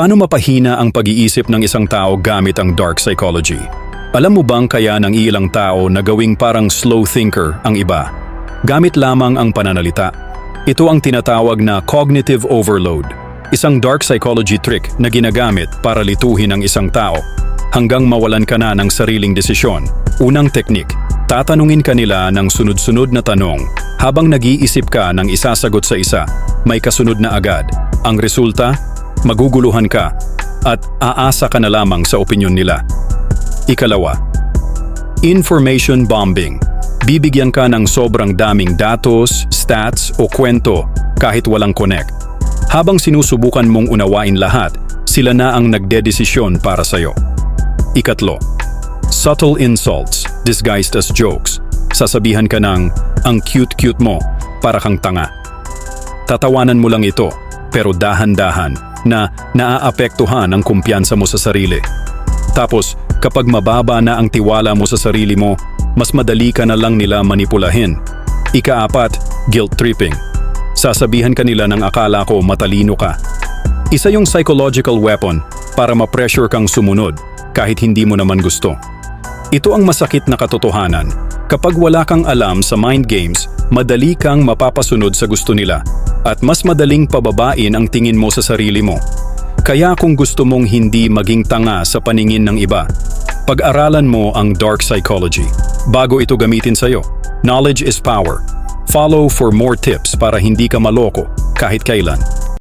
Paano mapahina ang pag-iisip ng isang tao gamit ang dark psychology? Alam mo bang kaya ng ilang tao na gawing parang slow thinker ang iba? Gamit lamang ang pananalita. Ito ang tinatawag na cognitive overload. Isang dark psychology trick na ginagamit para lituhin ang isang tao hanggang mawalan ka na ng sariling desisyon. Unang teknik, tatanungin ka nila ng sunod-sunod na tanong habang nag-iisip ka ng isasagot sa isa, may kasunod na agad. Ang resulta, maguguluhan ka at aasa ka na lamang sa opinyon nila. Ikalawa, information bombing. Bibigyan ka ng sobrang daming datos, stats o kwento kahit walang connect. Habang sinusubukan mong unawain lahat, sila na ang nagdedesisyon para sa'yo. Ikatlo, subtle insults disguised as jokes. Sasabihan ka ng, ang cute-cute mo, para kang tanga. Tatawanan mo lang ito, pero dahan-dahan na naaapektuhan ang kumpiyansa mo sa sarili. Tapos, kapag mababa na ang tiwala mo sa sarili mo, mas madali ka na lang nila manipulahin. Ikaapat, guilt tripping. Sasabihan ka nila ng akala ko matalino ka. Isa yung psychological weapon para ma-pressure kang sumunod kahit hindi mo naman gusto. Ito ang masakit na katotohanan. Kapag wala kang alam sa mind games, madali kang mapapasunod sa gusto nila at mas madaling pababain ang tingin mo sa sarili mo. Kaya kung gusto mong hindi maging tanga sa paningin ng iba, pag-aralan mo ang dark psychology bago ito gamitin sa'yo. Knowledge is power. Follow for more tips para hindi ka maloko kahit kailan.